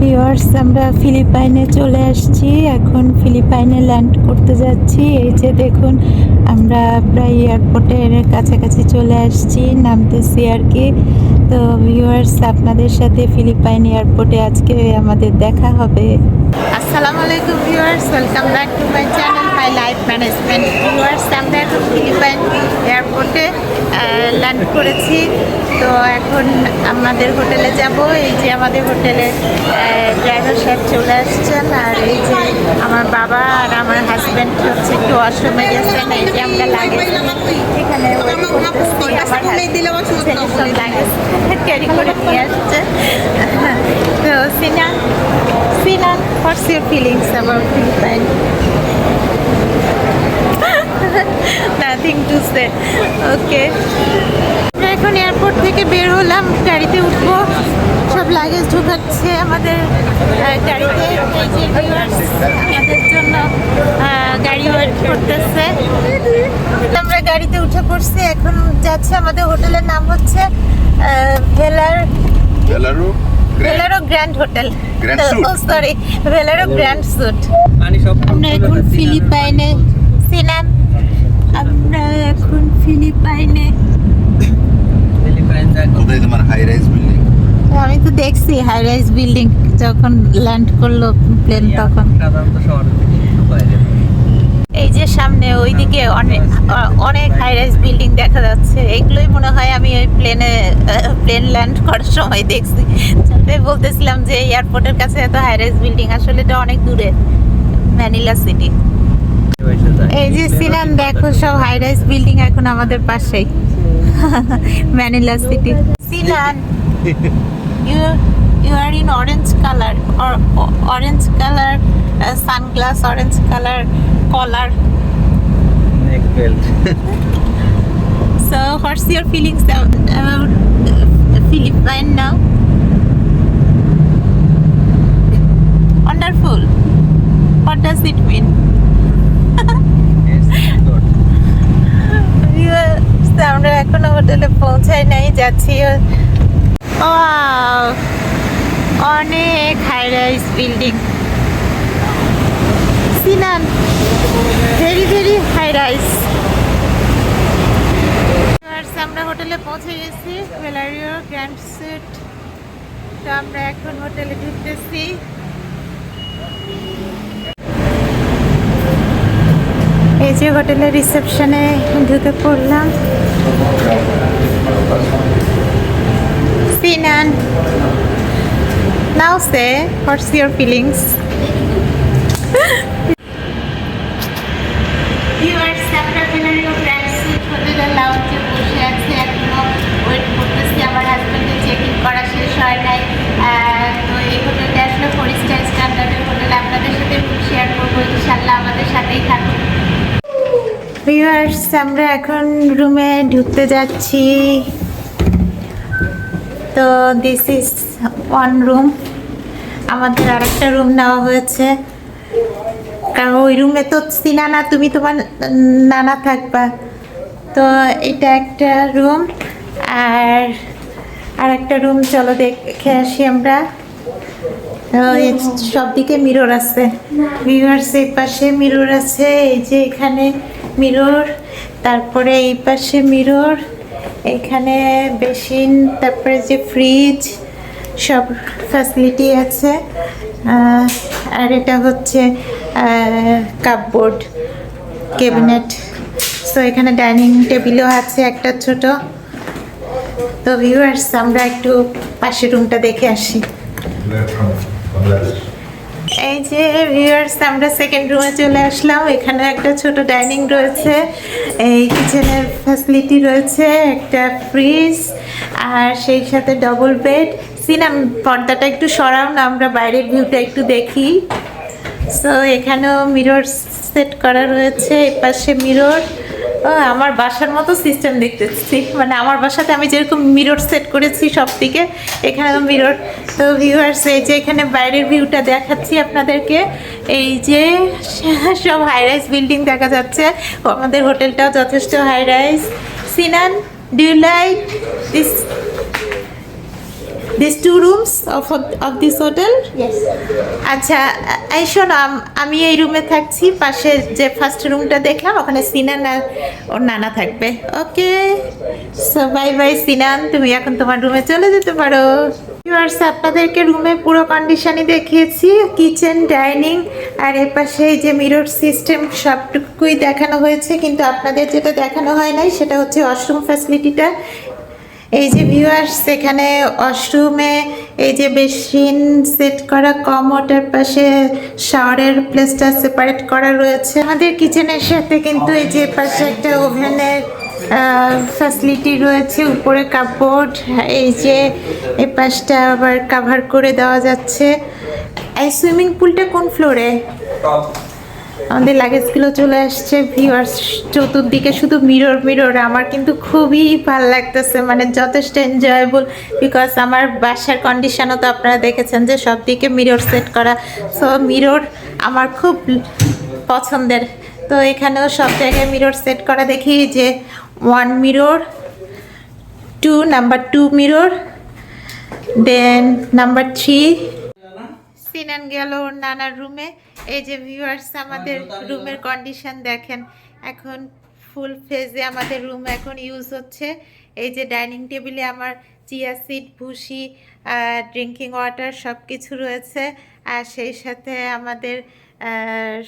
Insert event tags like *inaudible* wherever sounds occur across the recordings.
Viewers আমরা ফিলিপাইনে চলে আসছি। এখন ফিলিপাইনে ল্যান্ড করতে যাচ্ছি। এই যে দেখুন, আমরা প্রায় এয়ারপোর্টের কাছাকাছি চলে আসছি, নামতেছি আর কি। তো ভিউয়ার্স আপনাদের সাথে ফিলিপাইন এয়ারপোর্টে আজকে আমাদের দেখা হবে। আসসালামু আলাইকুম viewers welcome back to my channel my life management viewers আমরা এখন ফিলিপাইন এয়ারপোর্টে ল্যান্ড করেছি। তো এখন আমাদের হোটেলে যাব। এই যে আমাদের হোটেলে ড্রাইভার সাহেব চলে আসছেন। আর এই যে আমার বাবা আর আমার হাজব্যান্ড হচ্ছে, একটু অসমে গেছেন। এই যে আমরা লাগে এখানে সব ক্যারি করে নিয়ে আসছে। তো Sinan Sinan what's your feelings about Philippine nothing to say okay আমরা এখন এয়ারপোর্ট থেকে বের হলাম গাড়িতে উঠবো। সব লাগেজ ঢুকাচ্ছে আমাদের গাড়িতে। এই আমাদের জন্য গাড়ি ওয়েট করতেছে। আমরা গাড়িতে উঠে পড়ছি এখন যাচ্ছে আমাদের হোটেলের নাম হচ্ছে ভেলার Velaro Velaro grand hotel sorry Velaro grand সব আমরা এখন ফিলিপাইনে সিনান আমরা এখন ফিলিপাইনে কোথায় তোমার হাই রাইজ বিল্ডিং আমি তো দেখছি হাই রাইজ বিল্ডিং যখন ল্যান্ড করল প্লেন তখন। সাধারণত শহরের থেকে একটু বাইরে। এই যে সামনে ওইদিকে অনেক অনেক হাই রাইজ বিল্ডিং দেখা যাচ্ছে। এগুলোই মনে হয় আমি ওই প্লেনে প্লেন ল্যান্ড করার সময় দেখছি। তাই বলতেছিলাম যে এয়ারপোর্টের কাছে এত হাই রাইজ বিল্ডিং আসলে এটা অনেক দূরে। ম্যানিলা সিটি এই যে সিনান, দেখো সব হাই রাইজ বিল্ডিং এখন আমাদের পাশেই। *laughs* Manila city Sinan you you are in orange colour or orange colour sunglass orange colour collar Neck belt. So, what's your feelings about, about uh, Philippine now? Wonderful. What does it mean? You- আমরা এখনও হোটেলে পৌঁছাই নাই যাচ্ছি Wow! অনেক high rise building Sinan very very high rise আমরা হোটেলে পৌঁছে গেছি। ভেলারিও গ্র্যান্ড সুইট তো আমরা এখন হোটেলে ঢুকতেছি। এই যে হোটেলের রিসেপশনে ঢুকে পড়লাম। Sinan now say what's your feelings viewers আমরা ভেলারিও গ্র্যান্ড সুইট লাউঞ্জে বসে আছি এখনও ওয়েট করতেছি আমার হাজব্যান্ডের চেক ইন করা শেষ হয় নাই। তো এই হোটেলটা আসলে ফোর স্টার স্ট্যান্ডার্ডের হোটেল। আপনাদের সাথে শেয়ার করব ইনশাল্লাহ আমাদের সাথেই থাকুন। ভিউয়ার্স আমরা এখন রুমে ঢুকতে যাচ্ছি। তো দিস ইজ ওয়ান রুম আমাদের আরেকটা রুম নেওয়া হয়েছে। কারণ ওই রুমে তো সিনানা তুমি তোমার নানা থাকবা। তো এটা একটা রুম আর আর একটা রুম চলো দেখে আসি আমরা। তো এই সব দিকে মিরর আছে। ভিউয়ার্স এই পাশে মিরর আছে, এই যে এখানে মিরর তারপরে এই পাশে মিরর এখানে বেসিন, তারপরে যে ফ্রিজ সব ফ্যাসিলিটি আছে। আর এটা হচ্ছে কাপবোর্ড ক্যাবিনেট সো এখানে ডাইনিং টেবিলও আছে একটা ছোট। তো ভিউয়ার্স আমরা একটু পাশের রুমটা দেখে আসি। এই যে ভিউয়ার্স আমরা সেকেন্ড রুমে চলে আসলাম। এখানে একটা ছোট ডাইনিং রয়েছে। এই কিচেনের ফ্যাসিলিটি রয়েছে, একটা ফ্রিজ আর সেই সাথে ডবল বেড সিনাম পর্দাটা একটু সরাও না, আমরা বাইরের ভিউটা একটু দেখি। সো এখানেও মিরর সেট করা রয়েছে এই পাশে মিরর ও, আমার বাসার মতো সিস্টেম দেখতেছি। মানে আমার বাসাতে আমি যেরকম মিরর সেট করেছি সব দিকে এখানেও মিরর তো ভিউয়ার্স এই যে এখানে বাইরের ভিউটা দেখাচ্ছি আপনাদেরকে। এই যে *laughs* সব হাই রাইজ বিল্ডিং দেখা যাচ্ছে। আমাদের হোটেলটাও যথেষ্ট high rise Sinan do like this this two rooms of of this hotel. আচ্ছা এই শোনো আম- এই রুমে থাকছি পাশে যে ফার্স্ট রুমটা দেখলাম ওখানে সিনান আর ওর নানা থাকবে। Okay so bye bye Sinan তুমি এখন তোমার রুমে চলে যেতে পারো। ভিউয়ার্স আপনাদেরকে রুমে পুরো কন্ডিশনই দেখিয়েছি কিচেন ডাইনিং আর এর পাশে যে মিরর সিস্টেম সবটুকুই দেখানো হয়েছে কিন্তু আপনাদের যেটা দেখানো হয় নাই সেটা হচ্ছে ওয়াশরুম ফ্যাসিলিটিটা এই যে ভিউয়ার্স এখানে ওয়াশরুমে এই যে বেসিন সেট করা, কমোটের পাশে শাওয়ারের প্লেসটা সেপারেট করা রয়েছে। আমাদের কিচেনের সাথে কিন্তু এই যে পাশে একটা ওভেনের ফ্যাসিলিটি রয়েছে, উপরে কাপড় এই যে এই পাশটা আবার কাভার করে দেওয়া যাচ্ছে। এই সুইমিং পুলটা কোন ফ্লোরে আমাদের লাগেজগুলো চলে আসছে ভিউয়ার্স চতুর্দিকে শুধু মিরর মিরর আমার কিন্তু খুবই ভালো লাগতেছে মানে যথেষ্ট এনজয়েবল বিকজ আমার বাসার কন্ডিশনও তো আপনারা দেখেছেন যে সব দিকে মিরর সেট করা সো মিরর আমার খুব পছন্দের। তো এখানেও সব জায়গায় মিরর সেট করা, দেখি যে one mirror two number two mirror then number three Sinan গেল নানার রুমে এই যে ভিউয়ার্স আমাদের রুমের কন্ডিশন দেখেন। এখন ফুল ফেজে আমাদের রুম এখন ইউজ হচ্ছে। এই যে ডাইনিং টেবিলে আমার চিয়া সিড ভুসি ড্রিঙ্কিং ওয়াটার সব কিছু রয়েছে। আর সেই সাথে আমাদের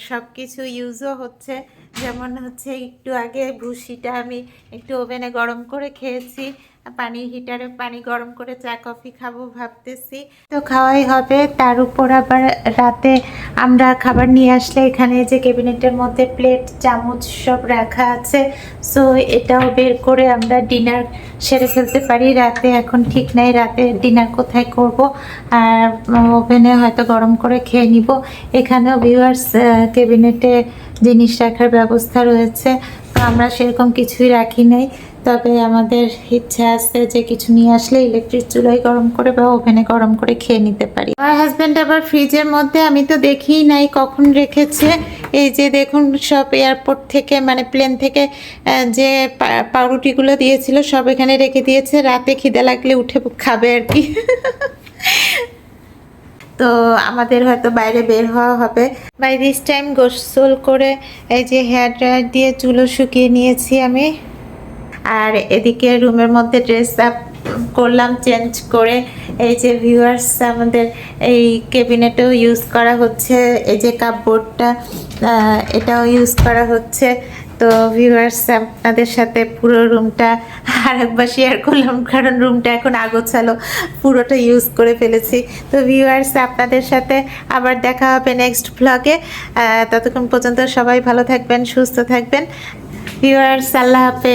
সব কিছু ইউজও হচ্ছে। যেমন হচ্ছে একটু আগে ভুসিটা আমি একটু ওভেনে গরম করে খেয়েছি, পানি হিটারে পানি গরম করে চা, কফি খাব ভাবতেছি। তো খাওয়াই হবে, তার উপর আবার রাতে আমরা খাবার নিয়ে আসলে এখানে যে ক্যাবিনেটের মধ্যে প্লেট, চামচ সব রাখা আছে। সো এটাও বের করে আমরা ডিনার সেরে ফেলতে পারি। রাতে এখন ঠিক নাই, রাতে ডিনার কোথায় করব? আর ওভেনে হয়তো গরম করে খেয়ে নিব। এখানেও ভিউয়ার্স ক্যাবিনেটে জিনিস রাখার ব্যবস্থা রয়েছে। তো আমরা সেরকম কিছুই রাখি নাই। তবে আমাদের ইচ্ছা আছে যে কিছু নিয়ে আসলে ইলেকট্রিক চুলায় গরম করে বা ওভেনে গরম করে খেয়ে নিতে পারি। আমার হাজব্যান্ড আবার ফ্রিজের মধ্যে, আমি তো দেখিই নাই কখন রেখেছে। এই যে দেখুন, সব এয়ারপোর্ট থেকে মানে প্লেন থেকে যে পাউরুটিগুলো দিয়েছিল, সব এখানে রেখে দিয়েছে। রাতে খিদে লাগলে উঠে খাবে আর কি। *laughs* তো আমাদের হয়তো বাইরে বের হওয়া হবে। বাই দিস টাইম গোসল করে এই যে হেয়ার ড্রায়ার দিয়ে চুলো শুকিয়ে নিয়েছি আমি। আর এদিকে রুমের মধ্যে ড্রেস আপ করলাম চেঞ্জ করে এই যে ভিউয়ার্স আমাদের এই ক্যাবিনেটেও ইউজ করা হচ্ছে এই যে কাপবোর্ডটা এটাও ইউজ করা হচ্ছে। তো ভিউয়ার্স আপনাদের সাথে পুরো রুমটা আরেকবার শেয়ার করলাম, কারণ রুমটা এখন আগোছালো, পুরোটা ইউজ করে ফেলেছি। তো ভিউয়ার্স আপনাদের সাথে আবার দেখা হবে নেক্সট ব্লগে ততক্ষণ পর্যন্ত সবাই ভালো থাকবেন, সুস্থ থাকবেন। ভিউয়ার্স আল্লাহ হাফেজ।